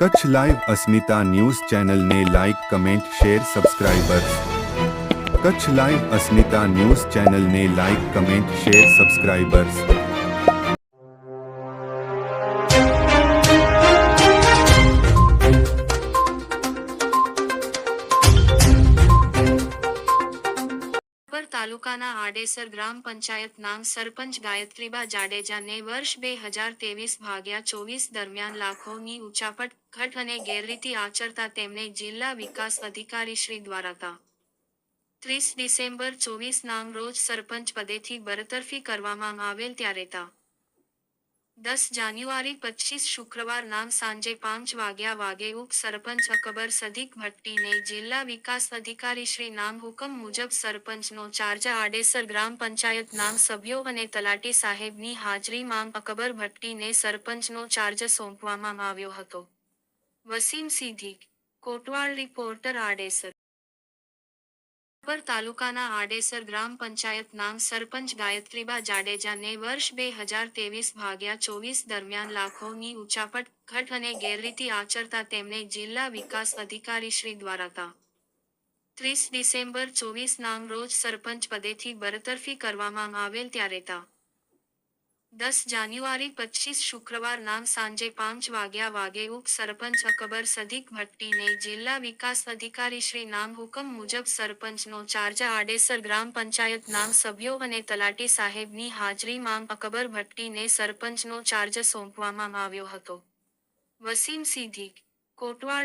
Kutch live અસ્મિતા news ચેનલને like comment share subscribers Kutch live Asmita news ચેનલને like comment share subscribers તાલુકાના આડેસર ગ્રામ પંચાયત નામ સરપંચ ગાયત્રીબા જાડેજાને વર્ષ બે હજાર ત્રેવીસ ભાગ્યા ચોવીસ દરમિયાન લાખોની ઉચાપટ ઘટ અને ગેરરીતિ આચરતા તેમને જિલ્લા વિકાસ અધિકારી શ્રી દ્વારા તા ત્રીસ ડિસેમ્બર ચોવીસ નામ રોજ સરપંચ પદેથી બરતરફી કરવામાં આવેલ ત્યારે તા. દસ જાન્યુઆરી પચીસ શુક્રવાર નામ સાંજે પાંચ વાગ્યા વાગે ઉપ સરપંચ અકબર સદીક ભટ્ટીને જિલ્લા વિકાસ અધિકારી શ્રી નામ હુકમ મુજબ સરપંચનો ચાર્જ આડેસર ગ્રામ પંચાયત નામ સભ્યો અને તલાટી સાહેબની હાજરીમાં અકબર ભટ્ટીને સરપંચનો ચાર્જ સોંપવામાં આવ્યો હતો વસીમ સિદ્ધિક કોટવાળ રિપોર્ટર આડેસર પર તાલુકાના આડેસર ગ્રામ પંચાયત નામ સરપંચ ગાયત્રીબા જાડેજાને વર્ષ બે હજાર તેવીસ ભાગ્યા ચોવીસ દરમિયાન લાખોની ઉચાપટ ઘટ અને ગેરરીતિ આચરતા તેમને જિલ્લા વિકાસ અધિકારી શ્રી દ્વારા તા. ત્રીસ ડિસેમ્બર ચોવીસ નામ રોજ સરપંચ પદેથી બરતરફી કરવામાં આવેલ ત્યારે તા. દસ જાન્યુઆરી પચીસ શુક્રવાર નામ સાંજે પાંચ વાગ્યા વાગે ઉપ સરપંચ અકબર સદીક ભટ્ટીને જિલ્લા વિકાસ અધિકારી શ્રી નામ હુકમ મુજબ સરપંચનો ચાર્જ આડેસર ગ્રામ પંચાયત નામ સભ્યો અને તલાટી સાહેબની હાજરીમાં અકબર ભટ્ટીને સરપંચનો ચાર્જ સોંપવામાં આવ્યો હતો. વસીમ સિદ્ધિક કોટવાલ